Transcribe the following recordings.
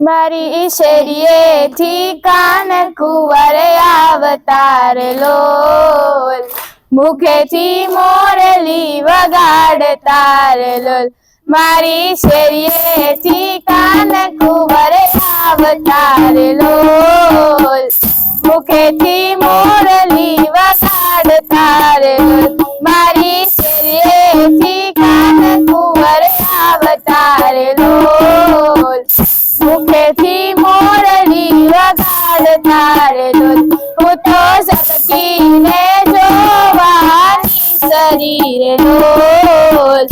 મારી શેરીએથી કાન કુંવરે આવતાર લોલ. મુખેથી મોરલી વગાડતાર લોલ. મારી શેરીએથી કાન કુંવરે આવતાર લોલ. મુખેથી મોરલી વગાડતાર લોલ. વગાડતા રે લોલ હું તો સબકીને જોવાની શરીરે લોલ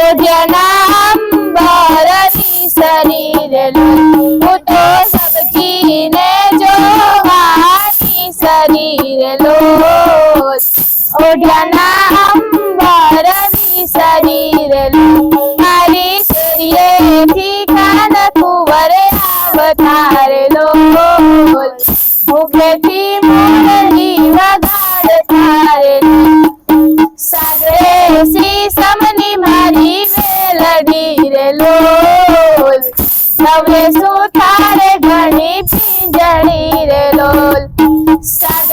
ઓઢ્યાના અંબરની શરીરે લોલ હું તો સબકીને જોવાની શરીરે લોલ ઓઢ્યાના અંબરની શરીરે લોલ મારી શરીરેથી કાન કુંવરે આવતારે લોલ મુખેથી મોરલી વગાડતારે સાગરે શ્રી સમની મારી વેલડી રે લોલ સુ સુથારે ઘણી પિંજણી રે લોલ સાગરે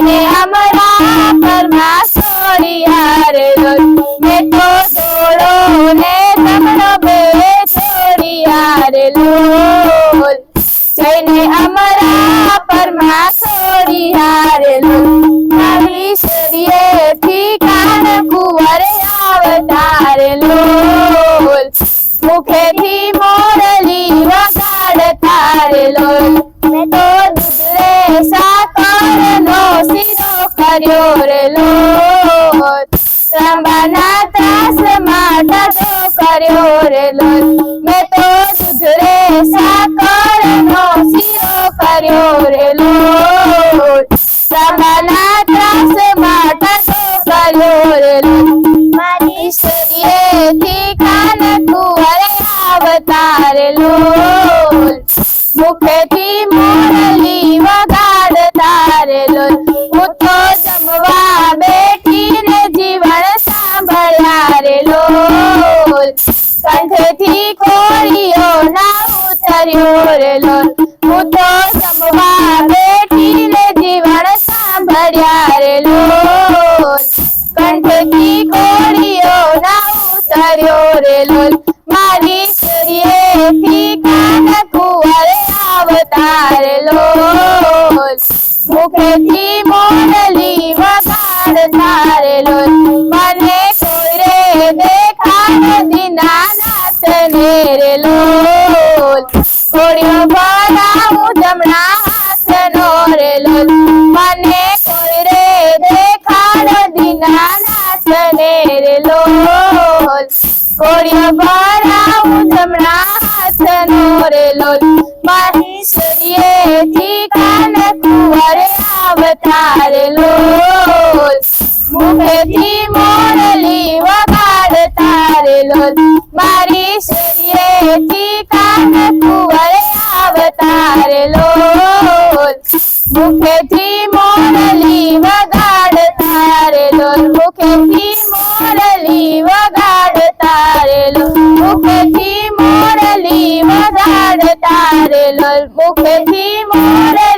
જઈને અમરા પરમાં સોરી હારે મેં તો દોડો ને જમણો બે જોડિયા હારે લોલ જઈને અમરા પરમાં સોરી હારે લોલ મારી શરીરેથી કાન કુવરે આવતારે લોલ મુખેથી લોલ ત્રંબાના ત્રાસમાં ઢગો કર્યો રે લોલ મેં તો દૂધરે સાકરનો શીરો કર્યો રે લોલ ત્રંબાના ત્રાસમાં ઢગો કર્યો રે લોલ મારી શરીરેથી કંઠેથી કોળીઓ ના ઉતર્યો રે લોલ હું તો જમવા બેઠીને જીવન સાંભળ્યા રે લોલ કંઠથી કોળીઓ ના ઉતર્યો રે લોલ મારી શરીરેથી કાન કુવરે આવતા રે લોલ મુખેથી મોરલી દીનાનાથ લોલ. કોળીઓ ભરાવું જમણા હાથનો રે લોલ. મને કોઈ રે દેખાડ દીના ને રે લોલ. કોળીઓ ભરાવું જમણા હાથનો રે લોલ. મારી શરીરેથી કાન કુંવરે આવતારે લોલ. મુખેથી મોરલી વગાડતારે લોલ. મારી મુખેથી લોલ